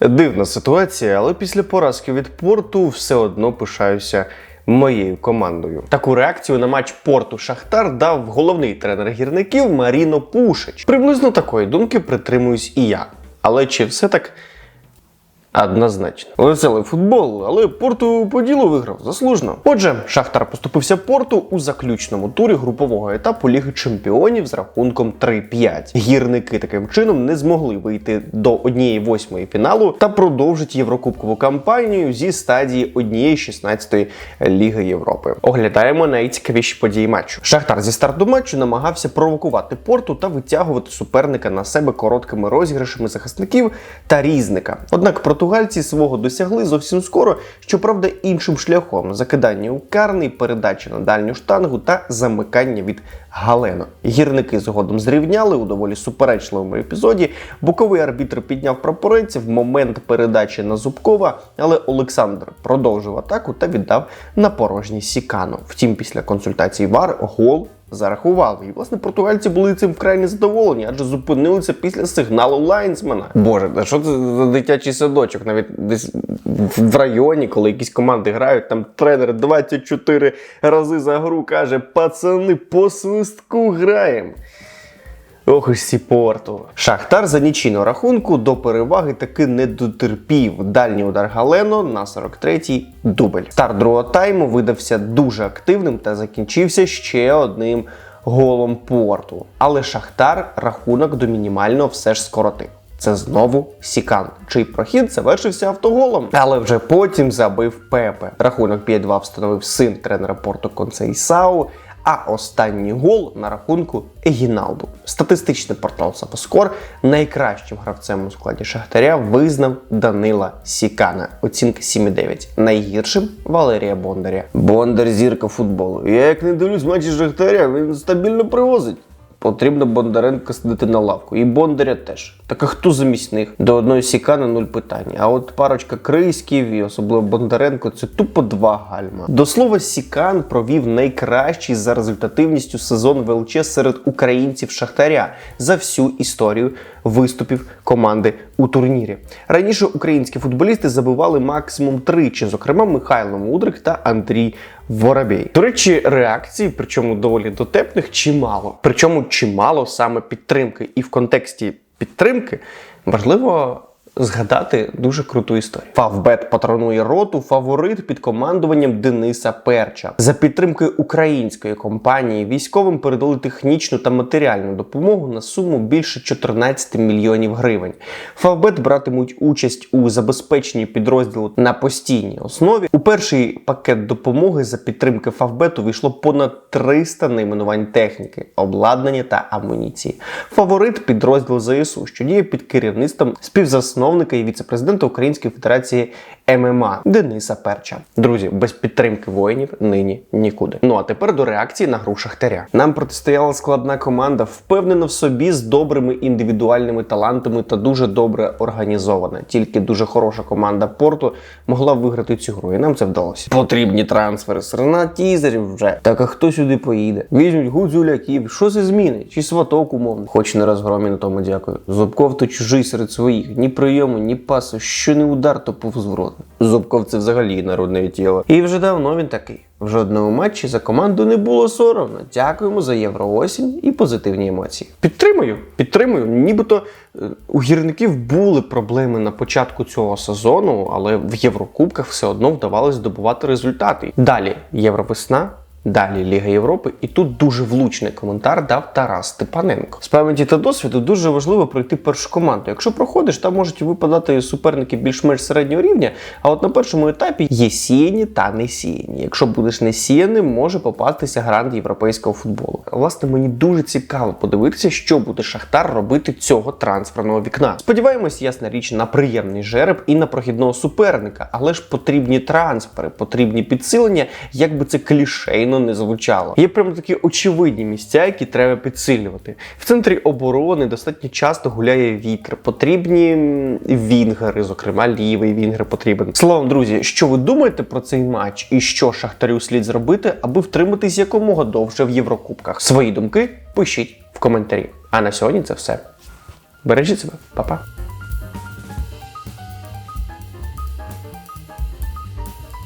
Дивна ситуація, але після поразки від порту все одно пишаюся моєю командою. Таку реакцію на матч порту Шахтар дав головний тренер гірників Маріно Пушич. Приблизно такої думки притримуюсь і я. Але чи все так Однозначно. Веселий футбол, але порту по ділу виграв заслужено. Отже, Шахтар поступився порту у заключному турі групового етапу Ліги Чемпіонів з рахунком 3-5. Гірники таким чином не змогли вийти до однієї восьмої фіналу та продовжить єврокубкову кампанію зі стадії однієї 16-ї Ліги Європи. Оглядаємо найцікавіші події матчу. Шахтар зі старту матчу намагався провокувати порту та витягувати суперника на себе короткими розіграшами захисників та різника. Однак португальці свого досягли зовсім скоро, щоправда, іншим шляхом закидання у карний, передачі на дальню штангу та замикання від Галено. Гірники згодом зрівняли у доволі суперечливому епізоді. Боковий арбітр підняв прапорець в момент передачі на Зубкова, але Олександр продовжив атаку та віддав на порожній Сікану. Втім, після консультації ВАР гол зарахували. І власне португальці були цим вкрай незадоволені, адже зупинилися після сигналу лайнсмена. Боже, та що це за дитячий садочок? Навіть десь в районі, коли якісь команди грають, там тренер 24 рази за гру каже: пацани, по свистку граємо. Ох, і сі порту. Шахтар за нічийного рахунку до переваги таки не дотерпів. Дальній удар Галено на 43-й дубль. Старт другого тайму видався дуже активним та закінчився ще одним голом порту. Але Шахтар рахунок до мінімального все ж скоротив. Це знову Сікан, чий прохід завершився автоголом. Але вже потім забив Пепе. Рахунок 5-2 встановив син тренера Порту Концейсау. А останній гол на рахунку Егіналду. Статистичний портал Сапоскор найкращим гравцем у складі Шахтаря визнав Данила Сікана. Оцінка 7,9. Найгіршим Валерія Бондаря. Бондар зірка футболу. Я як не дивлюсь матчі Шахтаря, він стабільно привозить. Потрібно Бондаренка сидити на лавку. І Бондаря теж. Так а хто замість них? До одної сікана нуль питань. А от парочка Крийськів і особливо Бондаренко це тупо два гальма. До слова, Сікан провів найкращий за результативністю сезон ВЛЧ серед українців Шахтаря за всю історію виступів команди у турнірі. Раніше українські футболісти забивали максимум тричі, зокрема Михайло Мудрик та Андрій Воробей. До речі, реакцій, причому доволі дотепних, чимало. Причому чимало саме підтримки. І в контексті підтримки важливо. Згадати дуже круту історію. Фавбет патронує роту фаворит під командуванням Дениса Перча. За підтримки української компанії військовим передали технічну та матеріальну допомогу на суму більше 14 мільйонів гривень. Фавбет братимуть участь у забезпеченні підрозділу на постійній основі. У перший пакет допомоги за підтримки Фавбету війшло понад 300 найменувань техніки, обладнання та амуніції. Фаворит підрозділ ЗСУ, що діє під керівництвом співзасновника і віцепрезидента Української Федерації ММА Дениса Перча. Друзі, без підтримки воїнів нині нікуди. Ну а тепер до реакції на гру Шахтаря. Нам протистояла складна команда, впевнена в собі з добрими індивідуальними талантами та дуже добре організована. Тільки дуже хороша команда порту могла виграти цю гру, і нам це вдалося. Потрібні трансфери. Серна тізерів вже. Так а хто сюди поїде? Візьмуть гудзюляків. Що це змінить? Чи сваток умовно? Хоч не розгромі на тому дякую. Зубков то чужий серед своїх. Ні прийому, ні пасу, що не удар, то повзворот. Зубков це взагалі народне тіло. І вже давно він такий. В жодному матчі за команду не було соромно. Дякуємо за євроосінь і позитивні емоції. Підтримую, підтримую. Нібито е, у гірників були проблеми на початку цього сезону, але в Єврокубках все одно вдавалося здобувати результати. Далі Євровесна. Далі Ліга Європи, і тут дуже влучний коментар дав Тарас Степаненко. З пам'яті та досвіду дуже важливо пройти першу команду. Якщо проходиш, там можуть випадати суперники більш-менш середнього рівня. А от на першому етапі є сіяні та не сіяні. Якщо будеш не сіяним, може попастися грант європейського футболу. Власне, мені дуже цікаво подивитися, що буде Шахтар робити цього трансферного вікна. Сподіваємось, ясна річ на приємний жереб і на прохідного суперника, але ж потрібні трансфери, потрібні підсилення, як би це клішейно не звучало. Є прямо такі очевидні місця, які треба підсилювати. В центрі оборони достатньо часто гуляє вітер. Потрібні вінгери, зокрема, лівий вінгер потрібен. Словом, друзі, що ви думаєте про цей матч і що Шахтарю слід зробити, аби втриматись якомога довше в Єврокубках? Свої думки пишіть в коментарі. А на сьогодні це все. Бережіть себе, Па-па.